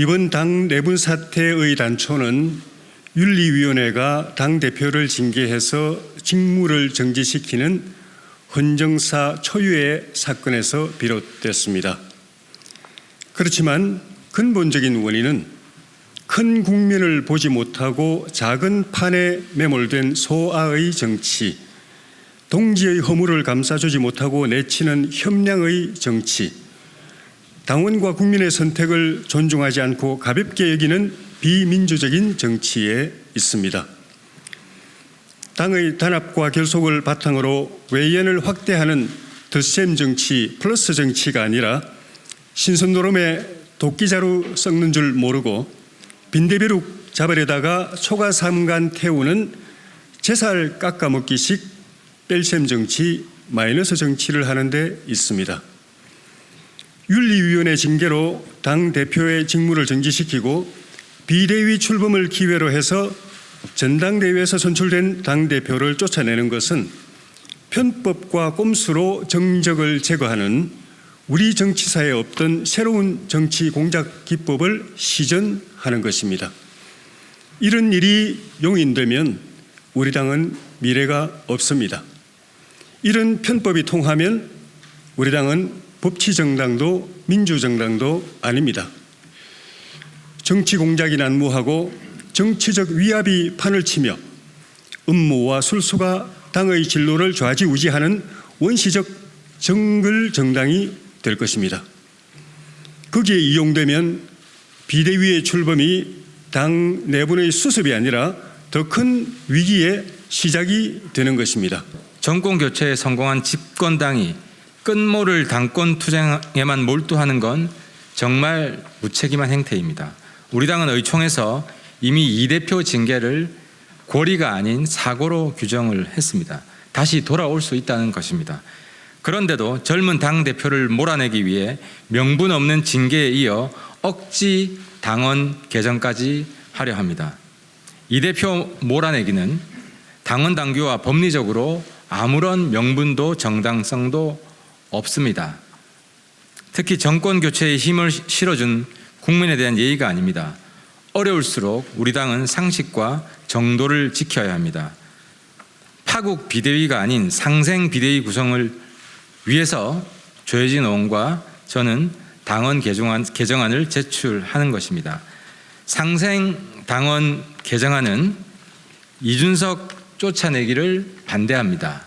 이번 당 내분 사태의 단초는 윤리위원회가 당 대표를 징계해서 직무를 정지시키는 헌정사 초유의 사건에서 비롯됐습니다. 그렇지만 근본적인 원인은 큰 국면을 보지 못하고 작은 판에 매몰된 소아의 정치, 동지의 허물을 감싸주지 못하고 내치는 협량의 정치, 당원과 국민의 선택을 존중하지 않고 가볍게 여기는 비민주적인 정치에 있습니다. 당의 단합과 결속을 바탕으로 외연을 확대하는 덧셈 정치 플러스 정치가 아니라 신선노름에 도끼자루 썩는 줄 모르고 빈대벼룩 잡으려다가 초가 삼간 태우는 제살 깎아먹기식 뺄셈 정치 마이너스 정치를 하는 데 있습니다. 윤리위원회 징계로 당 대표의 직무를 정지시키고 비대위 출범을 기회로 해서 전당대회에서 선출된 당 대표를 쫓아내는 것은 편법과 꼼수로 정적을 제거하는 우리 정치사에 없던 새로운 정치 공작 기법을 시전하는 것입니다. 이런 일이 용인되면 우리 당은 미래가 없습니다. 이런 편법이 통하면 우리 당은 법치정당도 민주정당도 아닙니다. 정치 공작이 난무하고 정치적 위압이 판을 치며 음모와 술수가 당의 진로를 좌지우지하는 원시적 정글 정당이 될 것입니다. 거기에 이용되면 비대위의 출범이 당 내분의 수습이 아니라 더 큰 위기의 시작이 되는 것입니다. 정권 교체에 성공한 집권당이 끝모를 당권 투쟁에만 몰두하는 건 정말 무책임한 행태입니다. 우리 당은 의총에서 이미 이 대표 징계를 고리가 아닌 사고로 규정을 했습니다. 다시 돌아올 수 있다는 것입니다. 그런데도 젊은 당 대표를 몰아내기 위해 명분 없는 징계에 이어 억지 당원 개정까지 하려 합니다. 이 대표 몰아내기는 당원 당규와 법리적으로 아무런 명분도 정당성도 없습니다. 특히 정권 교체에 힘을 실어준 국민에 대한 예의가 아닙니다. 어려울수록 우리 당은 상식과 정도를 지켜야 합니다. 파국 비대위가 아닌 상생 비대위 구성을 위해서 조혜진 의원과 저는 당원 개정안, 개정안을 제출하는 것입니다. 상생 당원 개정안은 이준석 쫓아내기를 반대합니다.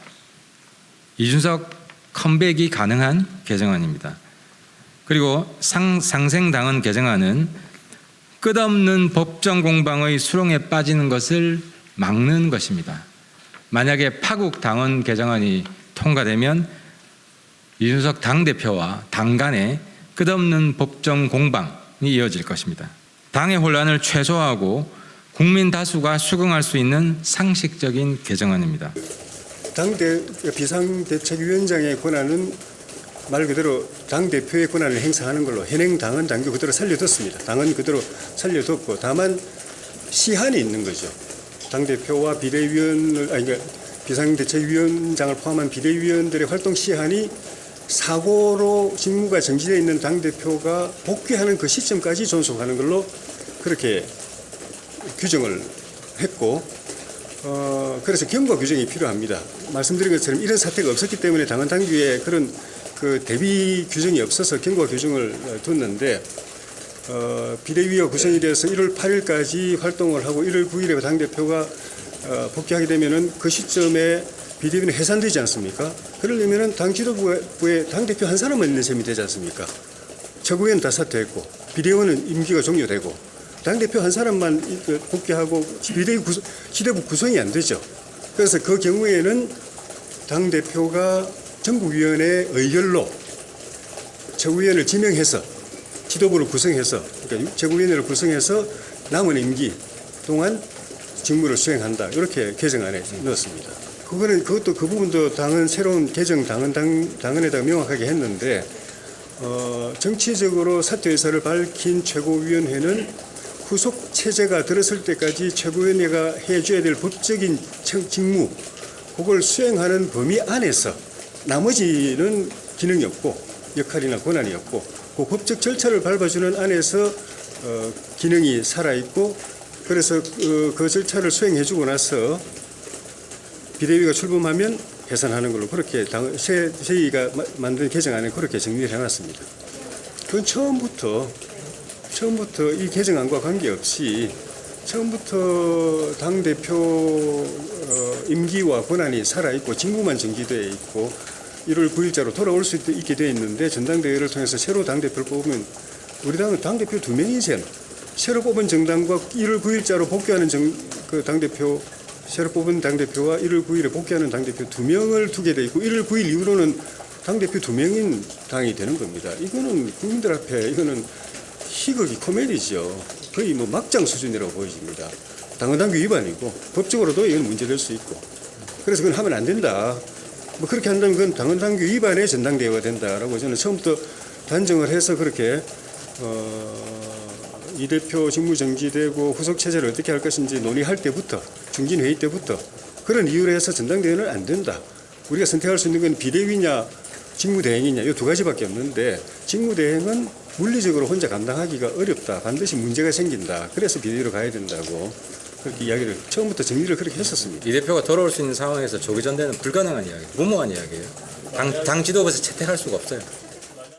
이준석 컴백이 가능한 개정안입니다. 그리고 상, 상생당원 개정안은 끝없는 법정 공방의 수렁에 빠지는 것을 막는 것입니다. 만약에 파국 당원 개정안이 통과되면 이준석 당대표와 당 간의 끝없는 법정 공방이 이어질 것입니다. 당의 혼란을 최소화하고 국민 다수가 수긍할 수 있는 상식적인 개정안입니다. 당대 비상대책위원장의 권한은 말 그대로 당 대표의 권한을 행사하는 걸로 현행 당은 당규 그대로 살려뒀습니다. 당은 그대로 살려뒀고 다만 시한이 있는 거죠. 당 대표와 비대위원을 아니 그러니까 비상대책위원장을 포함한 비대위원들의 활동 시한이 사고로 직무가 정지되어 있는 당 대표가 복귀하는 그 시점까지 존속하는 걸로 그렇게 규정을 했고 어, 그래서 경고 규정이 필요합니다. 말씀드린 것처럼 이런 사태가 없었기 때문에 당헌 당규에 그런 그 대비 규정이 없어서 경고 규정을 뒀는데 어, 비대위가 구성이 돼서 1월 8일까지 활동을 하고 1월 9일에 당 대표가 어, 복귀하게 되면은 그 시점에 비대위는 해산되지 않습니까? 그러려면은 당 지도부에 당 대표 한 사람만 있는 셈이 되지 않습니까? 최고위원 다 사퇴했고 비대위원은 임기가 종료되고 당 대표 한 사람만 그 복귀하고 비대위 구성, 지도부 구성이 안 되죠. 그래서 그 경우에는 당 대표가 전국위원회 의결로 최고위원을 지명해서 지도부를 구성해서 그러니까 최고위원회를 구성해서 남은 임기 동안 직무를 수행한다 이렇게 개정안에 넣었습니다. 그거는 그것도 그 부분도 당은 새로운 개정 당은 당, 당헌에다가 명확하게 했는데 어, 정치적으로 사퇴 의사를 밝힌 최고위원회는 후속 체제가 들었을 때까지 최고위원회가 해줘야 될 법적인 직무 그걸 수행하는 범위 안에서 나머지는 기능이 없고 역할이나 권한이 없고 그 법적 절차를 밟아주는 안에서 어, 기능이 살아 있고 그래서 그, 그 절차를 수행해주고 나서 비대위가 출범하면 해산하는 걸로 그렇게 당, 새, 새의가 마- 만든 개정안에 그렇게 정리를 해놨습니다. 그건 처음부터 처음부터 이 개정안과 관계없이 처음부터 당 대표 어, 임기와 권한이 살아 있고 직무만 정지되어 있고 1월 9일자로 돌아올 수 있- 있게 되어 있는데 전당대회를 통해서 새로 당 대표를 뽑으면 우리 당은 당 대표 두 명이세요. 새로 뽑은 정당과 1월 9일자로 복귀하는 정, 그 당대표 새로 뽑은 당대표와 1월 9일에 복귀하는 당대표 두 명을 두게 돼 있고 1월 9일 이후로는 당대표 두 명인 당이 되는 겁니다. 이거는 국민들 앞에 이거는 희극이 코미디죠. 거의 뭐 막장 수준이라고 보여집니다. 당헌당규 위반이고 법적으로도 이건 문제될 수 있고 그래서 그건 하면 안 된다. 뭐 그렇게 한다면 그건 당헌당규 위반의 전당대회가 된다라고 저는 처음부터 단정을 해서 그렇게 어, 이 대표 직무 정지되고 후속 체제를 어떻게 할 것인지 논의할 때부터 중진 회의 때부터 그런 이유로 해서 전당대회는 안 된다. 우리가 선택할 수 있는 건 비대위냐 직무대행이냐 이 두 가지밖에 없는데 직무대행은 물리적으로 혼자 감당하기가 어렵다. 반드시 문제가 생긴다. 그래서 비대위로 가야 된다고 그렇게 이야기를 처음부터 정리를 그렇게 했었습니다. 이 대표가 돌아올 수 있는 상황에서 조기 전대는 불가능한 이야기, 무모한 이야기예요. 당, 당 지도부에서 채택할 수가 없어요.